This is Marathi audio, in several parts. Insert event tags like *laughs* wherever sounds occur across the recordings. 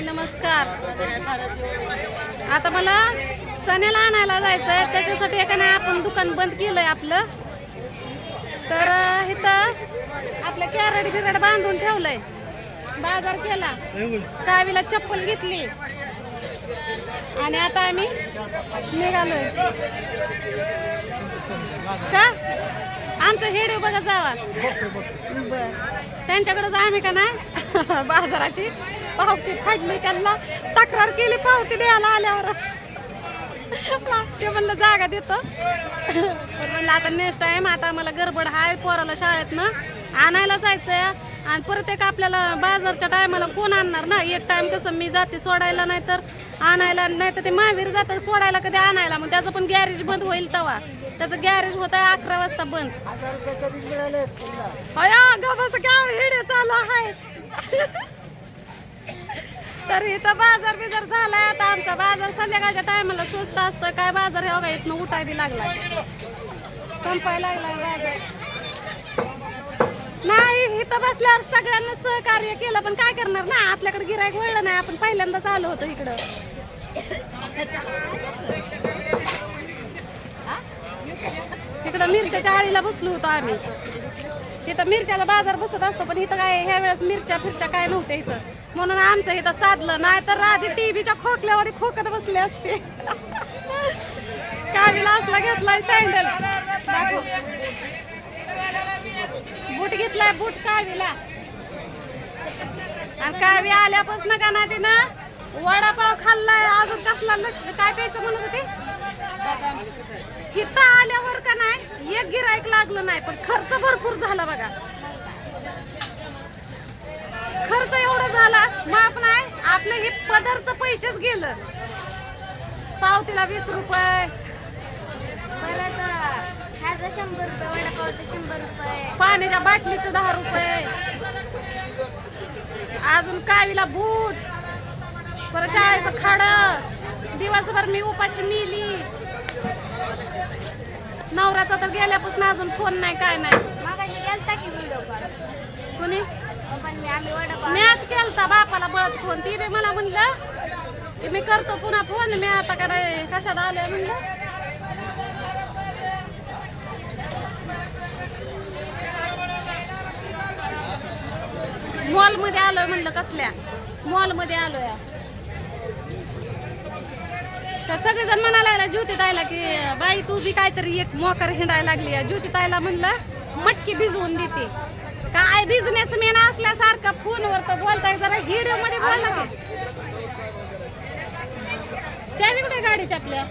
हाय नमस्कार. आता मला सण्याला आणायला जायचं आहे त्याच्यासाठी एका नाही आपण दुकान बंद केलंय आपलं. तर इथं आपलं कॅरेट बिरेट बांधून ठेवलंय. बाजार केला. कावीला चप्पल घेतली. आणि आता आम्ही निघालोय. का? आमचं हेड बघा जावा. बर. त्यांच्याकडेच आम्ही का नाही? *laughs* बाजाराची. पावती फाडली त्यांना. तक्रार केली पावती द्यायला आल्यावरच. ते म्हणलं जागा देतो. पण म्हणलं आता नेक्स्ट टाइम आता मला गडबड आहे पोराला शाळेतनं आणायला जायचंय. आणि परत एक आपल्याला बाजारच्या टायमाला कोण आणणार ना? एक टाइम कसं मी जाते सोडायला नाही तर आणायला नाही तर ते महावीर जातं सोडायला कधी आणायला. मग त्याचं पण गॅरेज बंद होईल तेव्हा त्याचं गॅरेज होत आहे अकरा वाजता बंद. अया गबास गाव हिडे चालू आहे. तर इथं बाजार बिजार झालाय. आता आमचा बाजार संध्याकाळच्या टायमाला स्वस्त असतोय. काय बाजार हे बघा इथनं उठाय बी लागलाय. संपाय लागलाय बाजार. नाही इथं बसल्यावर सगळ्यांना सहकार्य केलं पण काय करणार ना? आपल्याकडे गिरायक वळलं नाही. आपण पहिल्यांदाच आलो होतो इकडं. तिकडं मिरच्याच्या आळीला बसलो होतो आम्ही. तिथं मिरच्याचा बाजार बसत असतो पण इथं काय ह्या वेळेस मिरच्या फिरच्या काय नव्हत्या इथं. म्हणून आमचं इथं साधलं नाही तर राधी टीव्हीच्या खोकल्यावर खोकत बसले असते. कावीला असला घेतलाय सँडल बूट घेतलाय बूट कावीला. आणि कावी आल्यापासून का नाही तिनं वडापाव खाल्लाय अजून कसला लक्ष काय प्यायचं म्हणत होते? इथं आल्यावर का नाही एक गिरायक लागलं नाही पण खर्च भरपूर झाला बघा खर्च एवढा झाला माफ नाही आपलं हे पदरचं पैसेच गेलं. पावतीला वीस रुपये. परत ह्याचं शंभर रुपये वडापावचं शंभर रुपये. पाण्याच्या बाटलीचं दहा रुपये. अजून कावीला बूट. परत शाळेचं खाड. दिवसभर मी उपाशी मिली. नवऱ्याचा तर गेल्यापासून अजून फोन नाही काय नाही. मागाशी गेलता की व्हिडिओ कॉल कुणी? पण मी आम्ही केलता बापाला फोन? ती बी मला म्हणलं की मी करतो पुन्हा फोन मी आता का नाही कशात आलोय म्हणलं. मॉलमध्ये आलोय म्हणलं कसल्या? मॉलमध्ये आलोय. तर सगळेजण म्हणायला लागला ज्योती ताईला की बाई तू बी काहीतरी एक मोकार हिंडायला लागली ज्योती ताईला म्हणलं मटकी भिजवून देते. काय बिझनेसमॅन असल्यासारखं फोनवर तर बोलताय जरा व्हिडिओमध्ये बोलला की चावी कुठे गाडीच्या आपल्या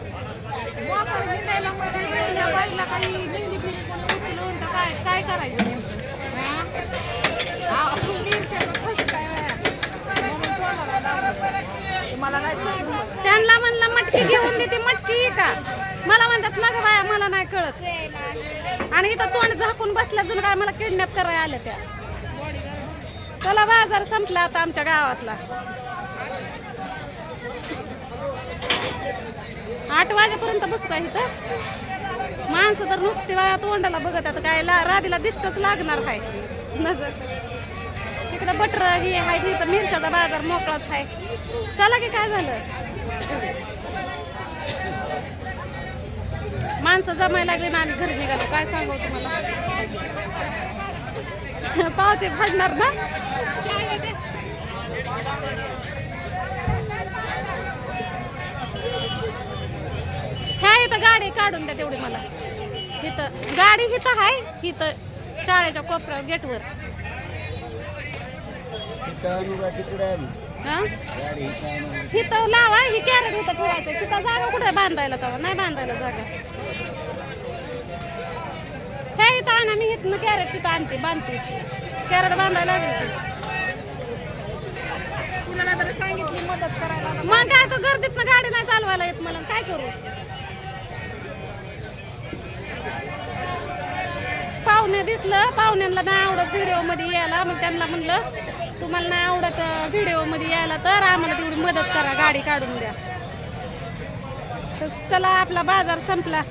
हिंडायला बाईला काही मेंढी बिरी कोणी उचलून तर काय काय करायचं नेमकं हा? हा, मिरच्याचं कसं काय बाया? म्हणून तोंडाला लागलं. मला नाही समजलं. त्यांना म्हणलं मटकी घेऊन देते मटकी का मला म्हणतात ना गं बाया मला नाही कळत. आणि इथं तोंड झाकून बसल्या जण काय मला किडनॅप करायला आल्या त्या. चला बाजार संपला आता आमच्या गावातला. आठ वाजेपर्यंत बसू का इथं? माणसं तर नुसती बाया तोंडाला बघत आता काय ला राधीला दिसतच लागणार काय? नजर. तिकडं बटर हे आहे तिथं मिरच्याचा बाजार मोकळाच आहे. चला की काय झालं? माणसं जमायला लागले ना आम्ही घरी निघालो. काय सांगू तुम्हाला? पावते फाडणार ना? ह्या इथं गाडी काढून द्या तेवढी मला. इथं गाडी इथं हाय इथं शाळेच्या कोपऱ्यावर गेटवर. हा? इथं लावा ही कॅरेट इथं ठेवायचं तिथं जागा कुठे बांधायला तेव्हा? नाही बांधायला जागा. हे इथं आणा मी इथनं कॅरेट तिथं आणते बांधते. कॅरेट बांधायला लागेल की. कुणाला तरी सांगितली मदत करायला मग काय तर गर्दीतनं गाडी नाही चालवायला येत मला काय करू? पाहुणे दिसलं पाहुण्यांना नाही आवडत व्हिडिओमध्ये यायला मग त्यांना म्हणलं तुम्हाला नाही आवडत व्हिडिओमध्ये यायला तर आम्हाला तेवढी मदत करा गाडी काढून द्या. तर चला आपला बाजार संपला.